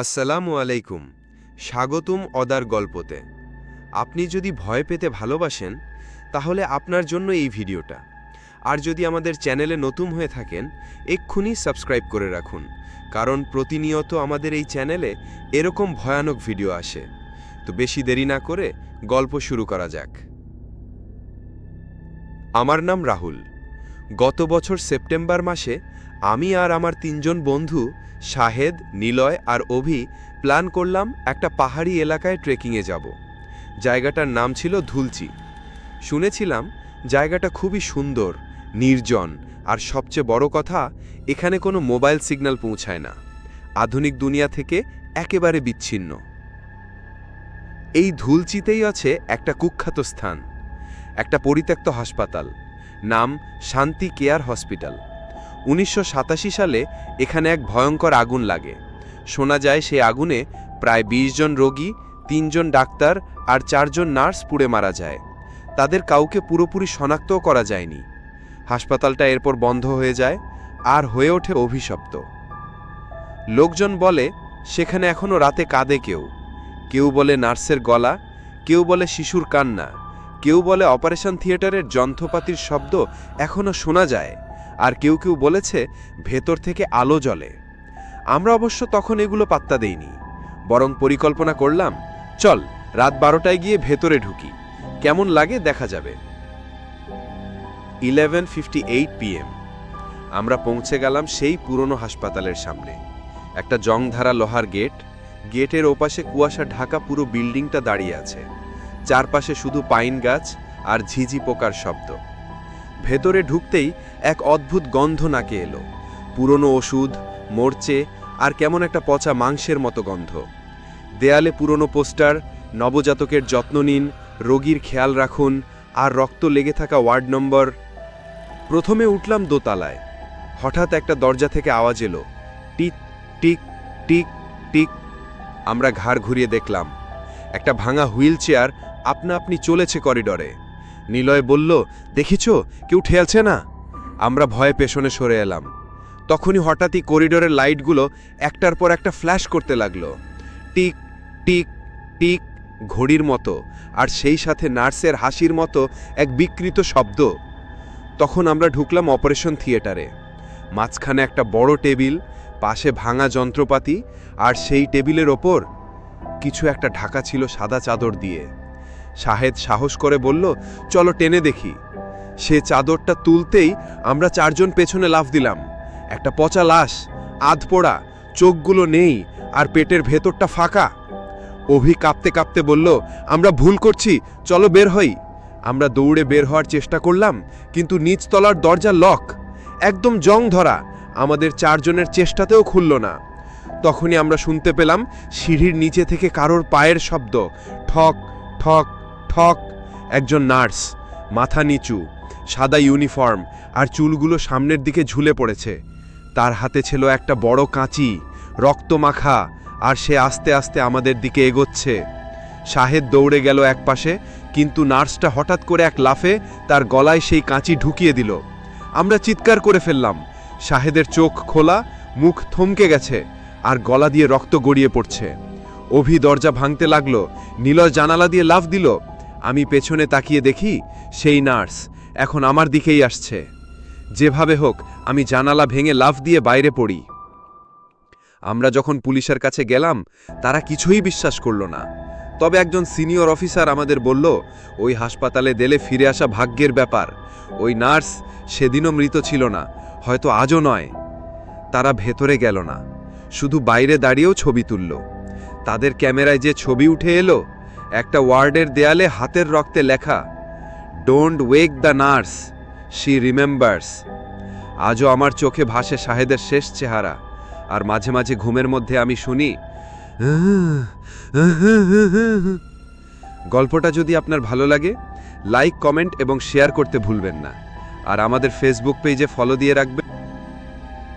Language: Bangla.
আসসালামু আলাইকুম, স্বাগতম অদার গল্পতে। আপনি যদি ভয় পেতে ভালোবাসেন, তাহলে আপনার জন্য এই ভিডিওটা। আর যদি আমাদের চ্যানেলে নতুন হয়ে থাকেন, এক্ষুনি সাবস্ক্রাইব করে রাখুন, কারণ প্রতিনিয়ত আমাদের এই চ্যানেলে এরকম ভয়ানক ভিডিও আসে। তো বেশি দেরি না করে গল্প শুরু করা যাক। আমার নাম রাহুল। গত বছর সেপ্টেম্বর মাসে আমি আর আমার তিনজন বন্ধু, শাহেদ, নিলয় আর অভি, প্ল্যান করলাম একটা পাহাড়ি এলাকায় ট্রেকিংয়ে যাব। জায়গাটার নাম ছিল ধুলচি। শুনেছিলাম জায়গাটা খুবই সুন্দর, নির্জন, আর সবচেয়ে বড় কথা, এখানে কোনো মোবাইল সিগন্যাল পৌঁছায় না। আধুনিক দুনিয়া থেকে একেবারে বিচ্ছিন্ন। এই ধুলচিতেই আছে একটা কুখ্যাত স্থান, একটা পরিত্যক্ত হাসপাতাল, নাম শান্তি কেয়ার হসপিটাল। উনিশশো সাতাশি সালে এখানে এক ভয়ঙ্কর আগুন লাগে। শোনা যায় সেই আগুনে প্রায় ২০ জন রোগী তিনজন ডাক্তার আর চারজন নার্স পুড়ে মারা যায়। তাদের কাউকে পুরোপুরি শনাক্তও করা যায়নি। হাসপাতালটা এরপর বন্ধ হয়ে যায় আর হয়ে ওঠে অভিশপ্ত। লোকজন বলে, সেখানে এখনও রাতে কাঁদে কেউ। কেউ বলে নার্সের গলা, কেউ বলে শিশুর কান্না, কেউ বলে অপারেশন থিয়েটারের যন্ত্রপাতির শব্দ এখনও শোনা যায়। আর কেউ কেউ বলেছে, ভেতর থেকে আলো জ্বলে। আমরা অবশ্য তখন এগুলো পাত্তা দেইনি। বরং পরিকল্পনা করলাম, চল, রাত বারোটায় গিয়ে ভেতরে ঢুকি। কেমন লাগে দেখা যাবে। Eleven fifty eight PM. আমরা পৌঁছে গেলাম সেই পুরনো হাসপাতালের সামনে। একটা জংধারা লোহার গেট, গেটের ওপাশে কুয়াশা ঢাকা পুরো বিল্ডিংটা দাঁড়িয়ে আছে। চারপাশে শুধু পাইন গাছ আর ঝিঝি পোকার শব্দ। ভেতরে ঢুকতেই এক অদ্ভুত গন্ধ নাকে এলো। পুরনো ওষুধ, মরচে, আর কেমন একটা পচা মাংসের মতো গন্ধ। দেয়ালে পুরনো পোস্টার, নবজাতকের যত্ন নিন, রোগীর খেয়াল রাখুন, আর রক্ত লেগে থাকা ওয়ার্ড নম্বর। প্রথমে উঠলাম দোতলায়। হঠাৎ একটা দরজা থেকে আওয়াজ এলো। টিক টিক টিক টিক। আমরা ঘাড় ঘুরিয়ে দেখলাম। একটা ভাঙা হুইল চেয়ার আপনা আপনি চলেছে করিডরে। নিলয় বলল, দেখিছ, কেউ ঠেলছে না? আমরা ভয়ে পেছনে সরে এলাম। তখনই হঠাৎই করিডোরের লাইটগুলো একটার পর একটা ফ্ল্যাশ করতে লাগল। টিক টিক টিক, ঘড়ির মতো, আর সেই সাথে নার্সের হাসির মতো এক বিকৃত শব্দ। তখন আমরা ঢুকলাম অপারেশন থিয়েটারে। মাঝখানে একটা বড় টেবিল, পাশে ভাঙা যন্ত্রপাতি, আর সেই টেবিলের ওপর কিছু একটা ঢাকা ছিল সাদা চাদর দিয়ে। শাহেদ সাহস করে বলল, চলো টেনে দেখি। সে চাদরটা তুলতেই আমরা চারজন পেছনে লাফ দিলাম। একটা পচা লাশ, আধ পোড়া, চোখগুলো নেই আর পেটের ভেতরটা ফাঁকা। অভি কাঁপতে কাঁপতে বলল, আমরা ভুল করছি, চলো বের হই। আমরা দৌড়ে বের হওয়ার চেষ্টা করলাম, কিন্তু নিচতলার দরজা লক, একদম জং ধরা, আমাদের চারজনের চেষ্টাতেও খুলল না। তখনই আমরা শুনতে পেলাম সিঁড়ির নিচে থেকে কারোর পায়ের শব্দ, ঠক ঠক ঠক একজন নার্স, মাথা নিচু, সাদা ইউনিফর্ম আর চুলগুলো সামনের দিকে ঝুলে পড়েছে। তার হাতে ছিল একটা বড় কাঁচি রক্ত মাখা আর সে আস্তে আস্তে আমাদের দিকে এগোচ্ছে। শাহেদ দৌড়ে গেল একপাশে, কিন্তু নার্সটা হঠাৎ করে এক লাফে তার গলায় সেই কাঁচি ঢুকিয়ে দিল। আমরা চিৎকার করে ফেললাম। শাহেদের চোখ খোলা, মুখ থমকে গেছে, আর গলা দিয়ে রক্ত গড়িয়ে পড়ছে। অভি দরজা ভাঙতে লাগল, নীলয় জানালা দিয়ে লাফ দিল আমি পেছনে তাকিয়ে দেখি সেই নার্স এখন আমার দিকেই আসছে। যেভাবে হোক, আমি জানালা ভেঙে লাফ দিয়ে বাইরে পড়ি। আমরা যখন পুলিশের কাছে গেলাম, তারা কিছুই বিশ্বাস করল না। তবে একজন সিনিয়র অফিসার আমাদের বলল, ওই হাসপাতালে দেলে ফিরে আসা ভাগ্যের ব্যাপার। ওই নার্স সেদিনও মৃত ছিল না, হয়তো আজও নয়। তারা ভেতরে গেল না। শুধু বাইরে দাঁড়িয়েও ছবি তুলল। তাদের ক্যামেরায় যে ছবি উঠে এলো একটা ওয়ার্ডের দেয়ালে হাতের রক্তে লেখা don't wake the nurse she remembers আজও আমার চোখে ভাসে শাহেদের শেষ চেহারা, আর মাঝে মাঝে ঘুমের মধ্যে আমি শুনি গল্পটা যদি আপনার ভালো লাগে, লাইক, কমেন্ট এবং শেয়ার করতে ভুলবেন না। আর আমাদের ফেসবুক পেজে ফলো দিয়ে রাখবেন।